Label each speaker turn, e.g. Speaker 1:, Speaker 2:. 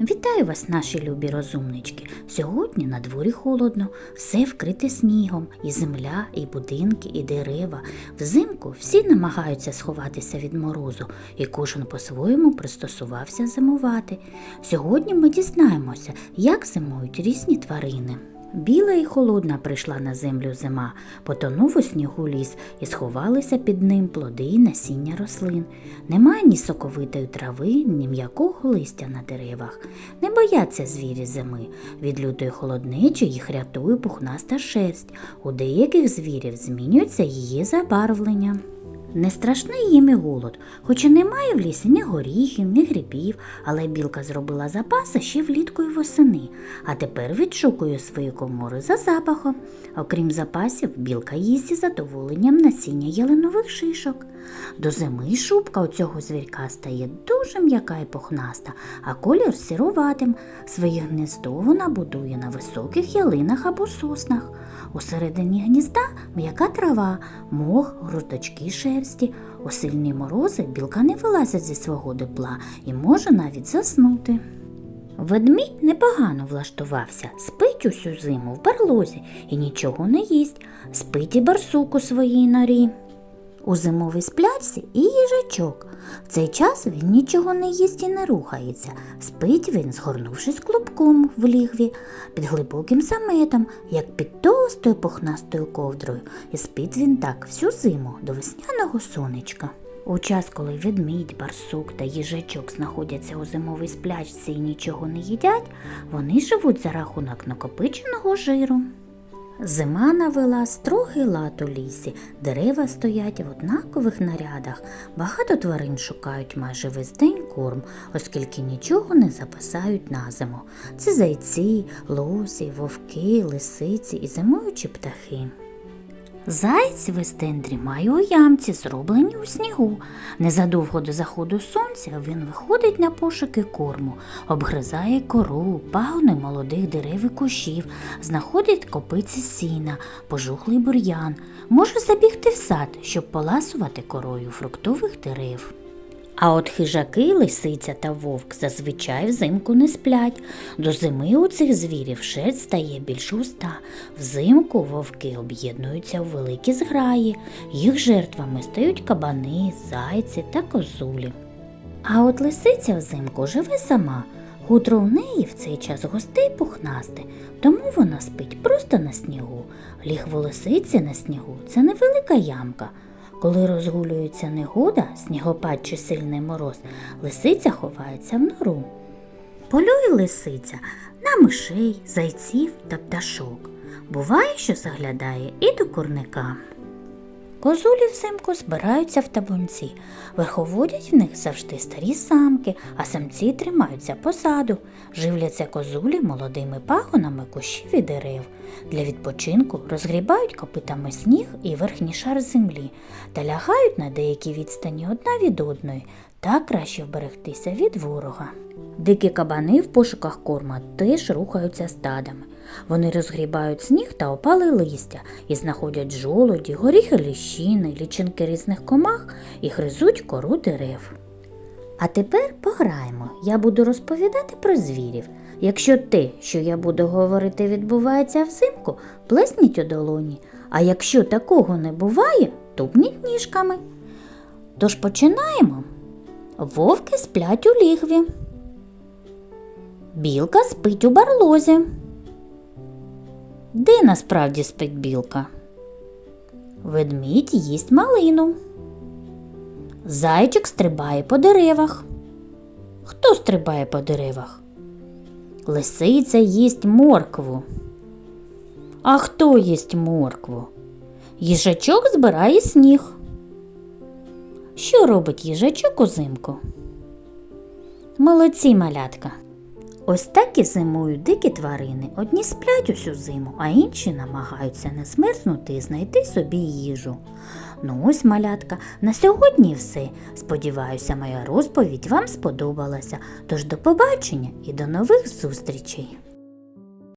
Speaker 1: Вітаю вас, наші любі розумнички. Сьогодні на дворі холодно, все вкрите снігом, і земля, і будинки, і дерева. Взимку всі намагаються сховатися від морозу, і кожен по-своєму пристосувався зимувати. Сьогодні ми дізнаємося, як зимують різні тварини. Біла і холодна прийшла на землю зима, потонув у снігу ліс і сховалися під ним плоди і насіння рослин. Немає ні соковитої трави, ні м'якого листя на деревах. Не бояться звірі зими. Від лютої холоднечі їх рятує пухнаста шерсть. У деяких звірів змінюється її забарвлення. Не страшний їм і голод, хоч і немає в лісі ні горіхів, ні грибів, але білка зробила запаси ще влітку й восени, а тепер відшукує свої комори за запахом. Окрім запасів, білка їсть із задоволенням насіння ялинових шишок. До зими шубка у цього звірка стає дуже м'яка і пухнаста, а колір сіруватим. Своє гніздо вона будує на високих ялинах або соснах. Усередині гнізда м'яка трава, мох, грудочки шерсті. У сильні морози білка не вилазить зі свого дипла і може навіть заснути. Ведмідь непогано влаштувався, спить усю зиму в барлозі і нічого не їсть, спить і барсук у своїй норі. У зимовій сплячці і їжачок. В цей час він нічого не їсть і не рухається. Спить він, згорнувшись клубком в лігві, під глибоким заметом, як під товстою пухнастою ковдрою, і спить він так всю зиму до весняного сонечка. У час, коли ведмідь, барсук та їжачок знаходяться у зимовій сплячці і нічого не їдять, вони живуть за рахунок накопиченого жиру. Зима навела строгий лад у лісі, дерева стоять в однакових нарядах. Багато тварин шукають майже весь день корм, оскільки нічого не запасають на зиму. Це зайці, лосі, вовки, лисиці і зимуючі птахи. Заєць весь дрімає у ямці, зробленій у снігу. Незадовго до заходу сонця він виходить на пошуки корму, обгризає кору, пагони молодих дерев і кущів, знаходить копиці сіна, пожухлий бур'ян, може забігти в сад, щоб поласувати корою фруктових дерев. А от хижаки, лисиця та вовк зазвичай взимку не сплять. До зими у цих звірів шерсть стає більш густа. Взимку вовки об'єднуються у великі зграї. Їх жертвами стають кабани, зайці та козулі. А от лисиця взимку живе сама. Хутро в неї в цей час густе й пухнасте, тому вона спить просто на снігу. Лігво лисиці на снігу це невелика ямка. Коли розгулюється негода, снігопад чи сильний мороз, лисиця ховається в нору. Полює лисиця на мишей, зайців та пташок. Буває, що заглядає і до курника. Козулі взимку збираються в табунці. виховодять в них завжди старі самки, а самці тримаються позаду. Живляться козулі молодими пагонами кущів і дерев. Для відпочинку розгрібають копитами сніг і верхній шар землі та лягають на деякі відстані одна від одної. Так краще вберегтися від ворога. Дикі кабани в пошуках корма теж рухаються стадами. Вони розгрібають сніг та опали листя і знаходять жолоді, горіхи ліщини, лічинки різних комах і гризуть кору дерев. А тепер пограємо. Я буду розповідати про звірів. Якщо те, що я буду говорити, відбувається взимку, плесніть у долоні. А якщо такого не буває, тупніть ніжками. Тож починаємо. Вовки сплять у лігві. Білка спить у барлозі. Де насправді спить білка? Ведмідь їсть малину. Зайчик стрибає по деревах. Хто стрибає по деревах? Лисиця їсть моркву. А хто їсть моркву? Їжачок збирає сніг. Що робить їжачок узимку? Молодці малятка. Ось так і зимують дикі тварини. Одні сплять усю зиму, а інші намагаються не змерзнути і знайти собі їжу. Ну ось, малятка, на сьогодні все. Сподіваюся, моя розповідь вам сподобалася. Тож до побачення і до нових зустрічей!